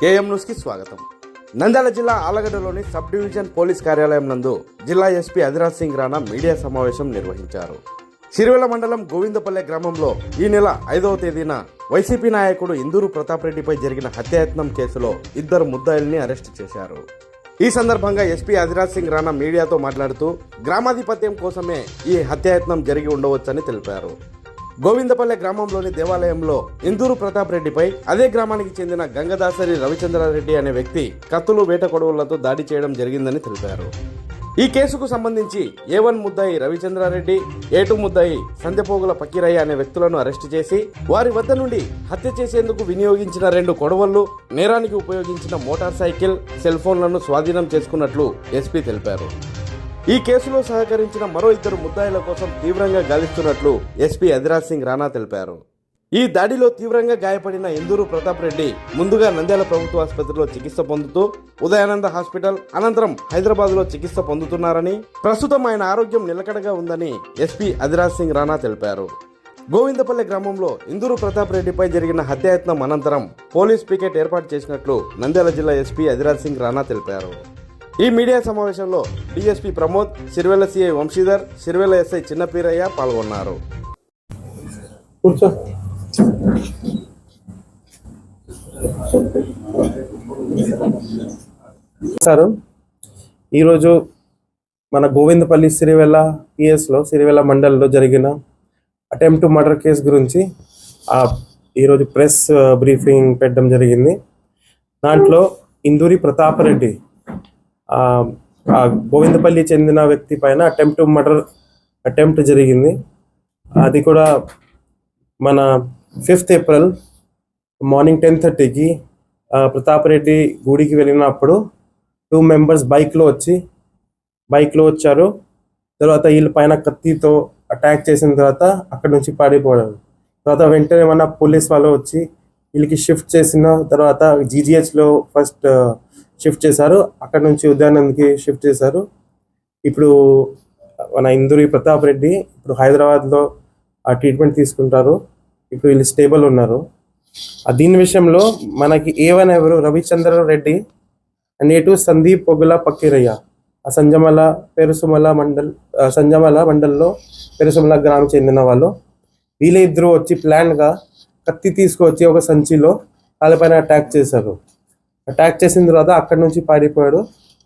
KM న్యూస్కి స్వాగతం. నంద్యాల జిల్లా ఆలగడ్డలోని సబ్ డివిజన్ పోలీస్ కార్యాలయం నందు జిల్లా ఎస్పీ అధిరాజ్ సింగ్ రాణా మీడియా సమావేశం నిర్వహించారు. సిరివెల మండలం గోవిందపల్లె గ్రామంలో ఈ నెల ఐదవ తేదీన వైసీపీ నాయకుడు ఇందూరు ప్రతాప్ రెడ్డిపై జరిగిన హత్యాయత్నం కేసులో ఇద్దరు ముద్దాయిల్ని అరెస్ట్ చేశారు. ఈ సందర్భంగా ఎస్పీ అధిరాజ్ సింగ్ రాణా మీడియాతో మాట్లాడుతూ గ్రామాధిపత్యం కోసమే ఈ హత్యాయత్నం జరిగి ఉండవచ్చని తెలిపారు. గోవిందపల్లె గ్రామంలోని దేవాలయంలో ఇందూరు ప్రతాప్ రెడ్డిపై అదే గ్రామానికి చెందిన గంగదాసరి రవిచంద్రారెడ్డి అనే వ్యక్తి కత్తులు వేట కొడవలతో దాడి చేయడం జరిగిందని తెలిపారు. ఈ కేసుకు సంబంధించి ఏ వన్ ముద్దాయి రవిచంద్రారెడ్డి ఏ టూ ముద్దాయి సందెపోగుల పకీరయ్య అనే వ్యక్తులను అరెస్టు చేసి వారి వద్ద నుండి హత్య చేసేందుకు వినియోగించిన రెండు కొడవళ్ళు నేరానికి ఉపయోగించిన మోటార్ సైకిల్ సెల్ ఫోన్లను స్వాధీనం చేసుకున్నట్లు ఎస్పీ తెలిపారు. ఈ కేసులో సహకరించిన మరో ఇద్దరు ముద్దాయిల కోసం తీవ్రంగా గాలిస్తున్నట్లు ఎస్పీ అధిరాజ్ సింగ్ రాణా తెలిపారు. ఈ దాడిలో తీవ్రంగా గాయపడిన ఎందూరు ప్రతాప్ రెడ్డి ముందుగా నంద్యాల ప్రభుత్వ ఆసుపత్రిలో చికిత్స పొందుతూ ఉదయానంద హాస్పిటల్ అనంతరం హైదరాబాద్లో చికిత్స పొందుతున్నారని ప్రస్తుతం ఆయన ఆరోగ్యం నిలకడగా ఉందని ఎస్పీ అధిరాజ్ సింగ్ రాణా తెలిపారు. గోవిందపల్లె గ్రామంలో ఇందూరు ప్రతాప్ రెడ్డిపై జరిగిన హత్యాయత్నం అనంతరం పోలీస్ పికెట్ ఏర్పాటు చేసినట్లు నంద్యాల జిల్లా ఎస్పీ అధిరాజ్ సింగ్ రాణా తెలిపారు. ఈ మీడియా సమావేశంలో DSP Pramod Sirivella CI Vamsidhar Sirivella SI Chinnapeerayya పాల్గొన్నారు. సార్ ఈరోజు మన గోవిందపల్లి సిరివెల్ల పిఎస్లో సిరివెల్ల మండలిలో జరిగిన అటెంప్ట్ మర్డర్ కేసు గురించి ఆ ఈరోజు ప్రెస్ బ్రీఫింగ్ పెట్టడం జరిగింది. దాంట్లో ఇందూరి ప్రతాప్ రెడ్డి గోవిందపల్లి చెందిన వ్యక్తి పైన అటెంప్ట్ మర్డర్ అటెంప్ట్ జరిగింది. అది కూడా మన ఫిఫ్త్ ఏప్రిల్ మార్నింగ్ టెన్ థర్టీకి ప్రతాపరెడ్డి గుడికి వెళ్ళినప్పుడు టూ మెంబర్స్ బైక్లో వచ్చి బైక్లో వచ్చారు. తర్వాత వీళ్ళ పైన కత్తితో అటాక్ చేసిన తర్వాత అక్కడ నుంచి పారిపోయారు. తర్వాత వెంటనే మన పోలీస్ వాళ్ళు వచ్చి వీళ్ళకి షిఫ్ట్ చేసిన తర్వాత జీజీహెచ్లో ఫస్ట్ షిఫ్ట్ చేశారు. అక్కడ నుంచి ఉదయానంద్కి షిఫ్ట్ చేశారు. ఇప్పుడు మన ఇందూరి ప్రతాప్ రెడ్డి ఇప్పుడు హైదరాబాద్లో ఆ ట్రీట్మెంట్ తీసుకుంటారు. ఇప్పుడు వీళ్ళు స్టేబుల్ ఉన్నారు. దీని విషయంలో మనకి ఏవన్ ఎవరు? Ravichandra Reddy and A two Sandeep Pogula Pakkirayya. ఆ సంజమల పెరుసుమల మండల్ సంజమల మండల్లో పెరుసుమల గ్రామం చెందిన వాళ్ళు. వీళ్ళిద్దరూ వచ్చి ప్లాన్గా కత్తి తీసుకువచ్చి ఒక సంచిలో వాళ్ళపైన అటాక్ చేశారు. అటాక్ చేసిన తర్వాత అక్కడ నుంచి పారిపోయాడు.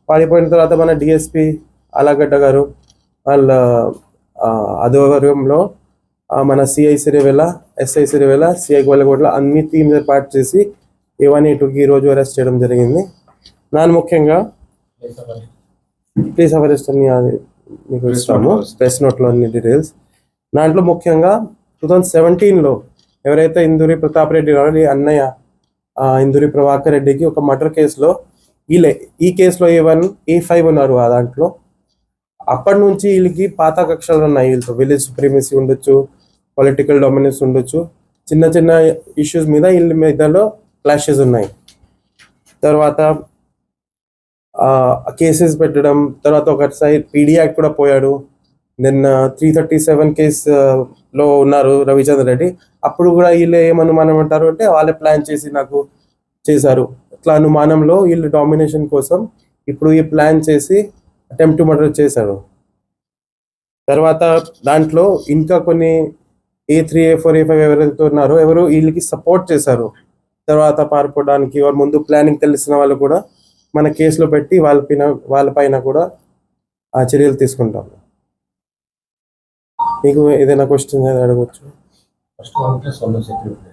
పారిపోయిన తర్వాత మన డిఎస్పి ఆలగడ్డ గారు వాళ్ళ ఆధ్వర్యంలో మన CI Sirivella SI Sirivella CI Golagodla అన్ని టీమ్స్ ఏర్పాటు చేసి ఏవన్ టూకి ఈ రోజు అరెస్ట్ చేయడం జరిగింది. దాని ముఖ్యంగా ప్లీజ్ అరెస్ట్ అని అది మీకు ఇస్తాము. ప్రెస్ నోట్లో అన్ని డీటెయిల్స్ దాంట్లో ముఖ్యంగా టూ థౌజండ్ సెవెంటీన్లో ఎవరైతే ఇందూరి ప్రతాప్ రెడ్డి గారు అన్నయ్య ఇందూరి ప్రభాకర్ రెడ్డికి ఒక మర్డర్ కేసులో వీళ్ళే ఈ కేసులో ఏ వన్ ఏ ఫైవ్ ఉన్నారు ఆ దాంట్లో. అప్పటి నుంచి వీళ్ళకి పాత కక్షలు ఉన్నాయి వీళ్ళతో. విలేజ్ సుప్రీమసీ ఉండొచ్చు పొలిటికల్ డామినెన్స్ ఉండొచ్చు. చిన్న చిన్న ఇష్యూస్ మీద వీళ్ళ మీదలో క్లాషెస్ ఉన్నాయి. తర్వాత కేసెస్ పెట్టడం తర్వాత ఒకసారి పీడీ యాక్ట్ కూడా పోయాడు. దెన్ త్రీ థర్టీ సెవెన్ కేస్లో ఉన్నారు రవిచంద్ర రెడ్డి. అప్పుడు కూడా వీళ్ళు ఏమనుమానం అంటారు అంటే వాళ్ళే ప్లాన్ చేసి నాకు చేశారు. అట్లా అనుమానంలో వీళ్ళు డామినేషన్ కోసం ఇప్పుడు ఈ ప్లాన్ చేసి అటెంప్ట్ మర్డర్ చేశారు. తర్వాత దాంట్లో ఇంకా కొన్ని A three A four A five ఎవరైతే ఉన్నారో ఎవరు వీళ్ళకి సపోర్ట్ చేశారు. తర్వాత పారిపోవడానికి వారు ముందు ప్లానింగ్ తెలిసిన వాళ్ళు కూడా మన కేసులో పెట్టి వాళ్ళ పైన వాళ్ళ పైన కూడా ఆ చర్యలు తీసుకుంటాము మీకు ఏదైనా క్వశ్చన్ అడగవచ్చు first one plus one security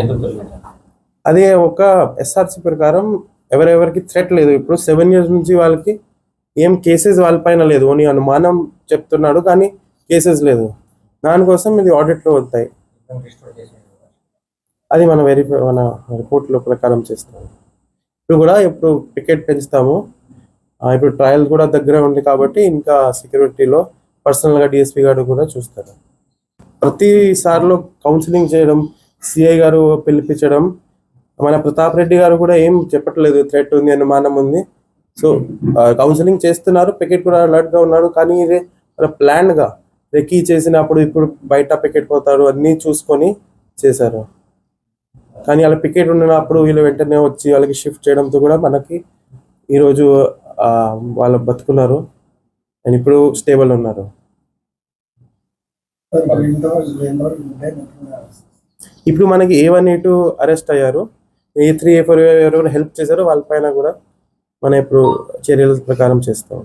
ఐదు కిలోమీటర్ అదే ఒక ఎస్ఆర్సి ప్రకారం ఎవరెవరికి థ్రెట్ లేదు. ఇప్పుడు సెవెన్ ఇయర్స్ నుంచి వాళ్ళకి ఏం కేసెస్ వాళ్ళపైన లేదు. ఓన్లీ అనుమానం చెప్తున్నాడు కానీ కేసెస్ లేదు. దానికోసం ఇది ఆడిట్లో వస్తాయి అది మన వెరిఫై మన రిపోర్ట్లో ప్రకారం చేస్తాం ఇప్పుడు కూడా ఇప్పుడు టికెట్ పెంచుతాము. ఇప్పుడు ట్రయల్ కూడా దగ్గర ఉంది కాబట్టి ఇంకా సెక్యూరిటీలో పర్సనల్గా డిఎస్పీ గారు కూడా చూస్తారు. ప్రతిసారిలో కౌన్సిలింగ్ చేయడం సిఐ గారు పిలిపించడం మన ప్రతాప్ రెడ్డి గారు కూడా ఏం చెప్పట్లేదు థ్రెట్ ఉంది అనుమానం ఉంది. సో కౌన్సిలింగ్ చేస్తున్నారు పికెట్ కూడా అలర్ట్గా గా ఉన్నారు కానీ ఇది ప్లాన్గా రెక్కీ చేసినప్పుడు ఇప్పుడు బయట పికెట్ పోతారు అన్నీ చూసుకొని చేశారు. కానీ వాళ్ళ పికెట్ ఉన్నప్పుడు వీళ్ళు వెంటనే వచ్చి వాళ్ళకి షిఫ్ట్ చేయడంతో కూడా మనకి ఈరోజు వాళ్ళు బతుకున్నారు. అండ్ ఇప్పుడు స్టేబుల్ ఉన్నారు. ఇప్పుడు మనకి A one A two arrest అయ్యారు. ఏ త్రీ ఏ ఫోర్ ఎవరెవరు హెల్ప్ చేశారో. వాళ్ళపైన కూడా మనం ఇప్పుడు చర్యల ప్రకారం చేస్తాం.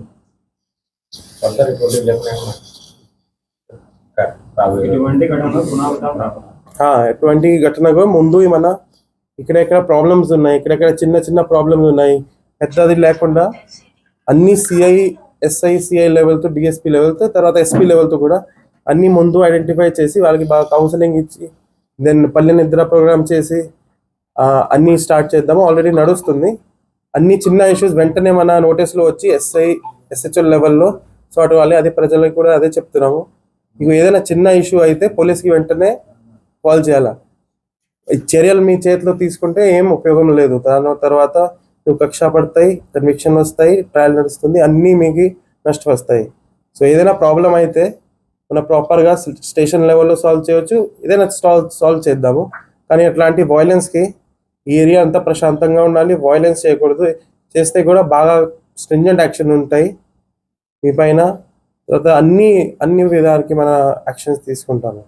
ఇటువంటి ఎటువంటి ఘటనకు ముందు మన ఇక్కడెక్కడ ప్రాబ్లమ్స్ ఉన్నాయి ఇక్కడెక్కడ చిన్న చిన్న ప్రాబ్లమ్స్ ఉన్నాయి పెద్దది లేకుండా అన్ని సిఐ ఎస్ఐ సిఐ లెవెల్తో డిఎస్పి లెవెల్తో తర్వాత ఎస్పీ లెవెల్తో కూడా అన్నీ ముందు ఐడెంటిఫై చేసి వాళ్ళకి బాగా కౌన్సిలింగ్ ఇచ్చి దెన్ పల్లె నిద్ర ప్రోగ్రామ్ చేసి అన్నీ స్టార్ట్ చేద్దాము. ఆల్రెడీ నడుస్తుంది. అన్ని చిన్న ఇష్యూస్ వెంటనే మన నోటీస్లో వచ్చి ఎస్ఐ ఎస్హెచ్ఎల్ లెవెల్లో సార్ట్ వాళ్ళే అదే ప్రజలకు కూడా అదే చెప్తున్నాము. మీకు ఏదైనా చిన్న ఇష్యూ అయితే పోలీస్కి వెంటనే కాల్ చేయాలా? ఈ చర్యలు మీ చేతిలో తీసుకుంటే ఏం ఉపయోగం లేదు. దాని తర్వాత నువ్వు కక్ష పడతాయి కన్విక్షన్ వస్తాయి ట్రయల్ నడుస్తుంది అన్నీ మీకు నష్టం వస్తాయి. సో ఏదైనా ప్రాబ్లం అయితే మనం ప్రాపర్గా స్టేషన్ లెవెల్లో సాల్వ్ చేయొచ్చు. ఏదైనా సాల్వ్ సాల్వ్ చేద్దాము. కానీ అట్లాంటి వైలెన్స్కి ఈ ఏరియా అంతా ప్రశాంతంగా ఉండాలి. వైలెన్స్ చేయకూడదు. చేస్తే కూడా బాగా స్ట్రింజెంట్ యాక్షన్ ఉంటాయి. మీ పైన తర్వాత అన్ని అన్ని విధాలకి మన యాక్షన్స్ తీసుకుంటాము.